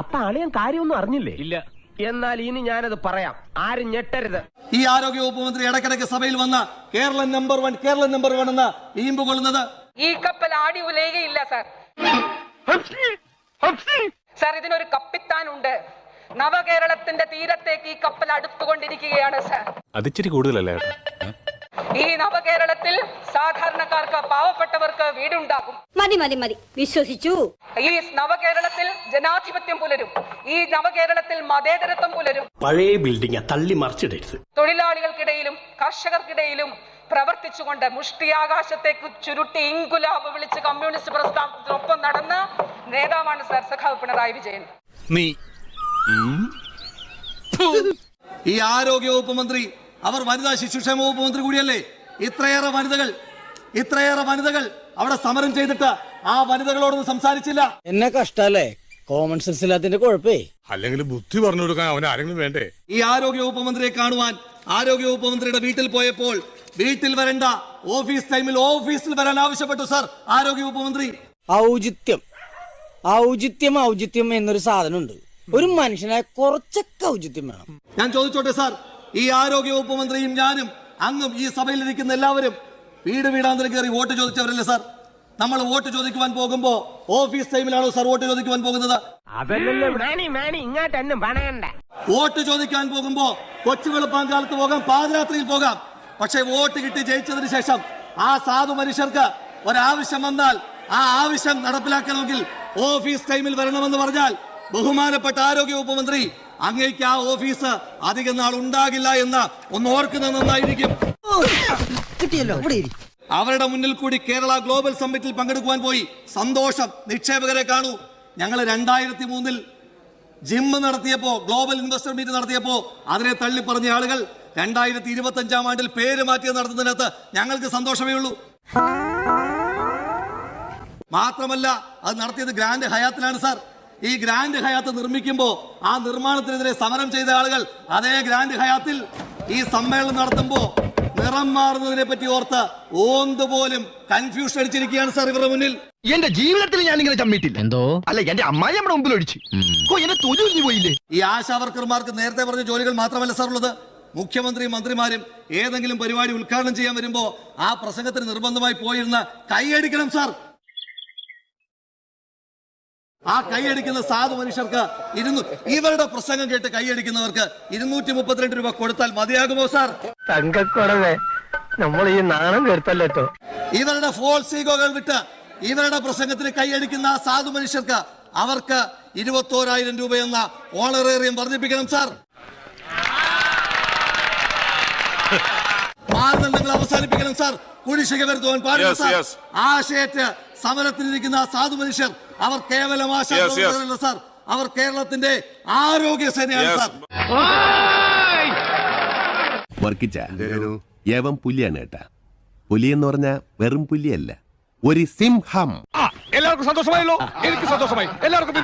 അപ്പൊ അളിയൻ കാര്യമൊന്നും അറിഞ്ഞില്ലേ? ഇല്ല. എന്നാൽ ഇനി ഞാനത് പറയാം. ആരും ഞെട്ടരുത്. ഈ ആരോഗ്യ വകുപ്പ് മന്ത്രി ഇടയ്ക്കിടയ്ക്ക് സഭയിൽ വന്ന Keralam number one Keralam number one എന്ന ഈമ്പ് കൊള്ളുന്നത്? ഈ കപ്പൽ ആടി ഉലയുകയില്ല സാർ സാർ ഇതിനൊരു കപ്പിത്താൻ ഉണ്ട് നവകേരളത്തിന്റെ തീരത്തേക്ക് ഈ കപ്പൽ അടുത്തുകൊണ്ടിരിക്കുകയാണ് സാർ അതിച്ചിരി കൂടുതലല്ലേ? ഈ നവകേരളത്തിൽ സാധാരണക്കാർക്ക് പാവപ്പെട്ടവർക്ക് വീടുണ്ടാകും. മതി മതി മതി. വിശ്വസിച്ചു. ഈ നവകേരളത്തിൽ ജനാധിപത്യം പുലരും. ഈ നവകേരളത്തിൽ മതേതരത്വം പുലരും. പഴയ ബിൽഡിംഗ് തള്ളി മറിച്ചിടരുത്. തൊഴിലാളികൾക്കിടയിലും കർഷകർക്കിടയിലും പ്രവർത്തിച്ചുകൊണ്ട് മുഷ്ടിയാകാശത്തേക്ക് ചുരുട്ടി ഇങ്കുലാബ് വിളിച്ച് കമ്മ്യൂണിസ്റ്റ് പ്രസ്ഥാനത്തിനൊപ്പം നടന്ന നേതാവാണ് സർ സഖാവ് പിണറായി വിജയൻ. നീ ഈ ആരോഗ്യ വകുപ്പ് മന്ത്രി അവർ വനിതാ ശിശുക്ഷേമ വകുപ്പ് മന്ത്രി കൂടിയല്ലേ? ഇത്രയേറെ വനിതകൾ ഇത്രയേറെ വനിതകൾ അവിടെ സമരം ചെയ്തിട്ട് ആ വനിതകളോടൊന്നും സംസാരിച്ചില്ല. എന്നെ കഷ്ടല്ലേ? Common sense ഇല്ലാത്തതിന്റെ കുഴപ്പേ. അല്ലെങ്കിൽ ബുദ്ധി പറഞ്ഞു കൊടുക്കാൻ അവൻ ആരെങ്കിലും വേണ്ടേ? ഈ ആരോഗ്യ വകുപ്പ് മന്ത്രിയെ കാണുവാൻ ആരോഗ്യ വകുപ്പ് മന്ത്രിയുടെ വീട്ടിൽ പോയപ്പോൾ വീട്ടിൽ വരണ്ട ഓഫീസ് ടൈമിൽ ഓഫീസിൽ വരാൻ ആവശ്യപ്പെട്ടു സർ ആരോഗ്യ വകുപ്പ് മന്ത്രി. ഔചിത്യം. ഔചിത്യം ഔചിത്യം എന്നൊരു സാധനമുണ്ട്. ഒരു മനുഷ്യനായ കുറച്ചൊക്കെ ഔചിത്യം വേണം. ഞാൻ ചോദിച്ചോട്ടെ സാർ ഈ ആരോഗ്യ വകുപ്പ് മന്ത്രിയും ഞാനും അങ്ങും ഈ സഭയിലിരിക്കുന്ന എല്ലാവരും വീട് വീടാന്തരം കയറി വോട്ട് ചോദിച്ചവരല്ലേ സാർ? നമ്മൾ വോട്ട് ചോദിക്കുവാൻ പോകുമ്പോ ഓഫീസ് ടൈമിലാണോ സാർ വോട്ട് ചോദിക്കുവാൻ പോകുന്നത്? വോട്ട് ചോദിക്കാൻ പോകുമ്പോ കൊച്ചു വെളുപ്പാങ്കാലത്ത് പോകാം പാതിരാത്രിയിൽ പോകാം. പക്ഷെ വോട്ട് കിട്ടി ജയിച്ചതിന് ശേഷം ആ സാധു മനുഷ്യർക്ക് ഒരാവശ്യം വന്നാൽ ആ ആവശ്യം നടപ്പിലാക്കണമെങ്കിൽ ഓഫീസ് ടൈമിൽ വരണമെന്ന് പറഞ്ഞാൽ ബഹുമാനപ്പെട്ട ആരോഗ്യ വകുപ്പ് മന്ത്രി അങ്ങേക്ക് ആ ഓഫീസ് അധികം നാൾ ഉണ്ടാകില്ല എന്ന് ഒന്ന് ഓർക്കുന്നത് നന്നായിരിക്കും. കിട്ടിയല്ലോ അവരുടെ മുന്നിൽ കൂടി കേരള ഗ്ലോബൽ സമ്മിറ്റിൽ പങ്കെടുക്കുവാൻ പോയി. സന്തോഷം. നിക്ഷേപകരെ കാണൂ. ഞങ്ങൾ രണ്ടായിരത്തി മൂന്നിൽ ജിമ്മ് നടത്തിയപ്പോ ഗ്ലോബൽ ഇൻവെസ്റ്റർ മീറ്റ് നടത്തിയപ്പോ അതിനെ തള്ളി പറഞ്ഞ ആളുകൾ രണ്ടായിരത്തി ഇരുപത്തി അഞ്ചാം ആണ്ടിൽ പേര് മാറ്റി നടത്തുന്നതിനകത്ത് ഞങ്ങൾക്ക് സന്തോഷമേ ഉള്ളൂ. മാത്രമല്ല അത് നടത്തിയത് ഗ്രാൻഡ് ഹയാത്തിലാണ് സാർ. ഈ ഗ്രാൻഡ് ഹയാത്ത് നിർമ്മിക്കുമ്പോൾ ആ നിർമ്മാണത്തിനെതിരെ സമരം ചെയ്ത ആളുകൾ അതേ ഗ്രാൻഡ് ഹയാത്തിൽ ഈ സമ്മേളനം നടത്തുമ്പോൾ നിറം മാറുന്നതിനെ പറ്റി ഓർത്ത് ഓന്ത് പോലും കൺഫ്യൂഷൻ അടിച്ചിരിക്കുകയാണ് സാർ ഇവരുടെ മുന്നിൽ. എന്റെ ജീവിതത്തിൽ ഞാൻ ഇങ്ങനെ ചമ്മിട്ടില്ല എന്തോ? അല്ല എന്റെ അമ്മായി നമ്മുടെ മുമ്പിൽ ഒഴിച്ചു. എന്നെ തൊഴിൽ പോയില്ലേ? ഈ ആശാവർക്കർമാർക്ക് നേരത്തെ പറഞ്ഞ ജോലികൾ മാത്രമല്ല സാർ ഉള്ളത്. മുഖ്യമന്ത്രിയും മന്ത്രിമാരും ഏതെങ്കിലും പരിപാടി ഉദ്ഘാടനം ചെയ്യാൻ വരുമ്പോ ആ പ്രസംഗത്തിന് നിർബന്ധമായി പോയിരുന്ന കൈയടിക്കണം സാർ. ആ കൈയടിക്കുന്ന സാധു മനുഷ്യർക്ക് ഇരുന്നു ഇവരുടെ പ്രസംഗം കേട്ട് കൈയടിക്കുന്നവർക്ക് ഇരുന്നൂറ്റി മുപ്പത്തിരണ്ട് രൂപ കൊടുത്താൽ മതിയാകുമോ സാർ? തങ്കക്കുടവേ നമ്മൾ ഈ നാണം കേട്ടല്ലോ ഇവരുടെ ഫോൾസ് ഈഗോകൾ വിട്ട് ഇവരുടെ പ്രസംഗത്തിന് കൈയടിക്കുന്ന ആ സാധു മനുഷ്യർക്ക് അവർക്ക് ഇരുപത്തോരായിരം രൂപ എന്ന ഓണറേറിയം വർദ്ധിപ്പിക്കണം സാർ. മാനദണ്ഡങ്ങൾ അവസാനിപ്പിക്കണം സാർ. കുടിശ്ശിക വരുത്തുവാൻ പാടില്ല സാർ. ആശയറ്റ് സമരത്തിലിരിക്കുന്ന ആ സാധു മനുഷ്യർ അവർ കേവലം ആശയല്ല. സാർ. അവർ കേരളത്തിന്റെ ആരോഗ്യ സേനയാണ്. സാർ. വർക്കിച്ച യവൻ പുലിയാണ് കേട്ടാ പുലി എന്ന് പറഞ്ഞ വെറും പുലിയല്ല. ഒരു സിംഹം. എല്ലാവർക്കും സന്തോഷമായല്ലോ. എനിക്ക് സന്തോഷമായി. എല്ലാവർക്കും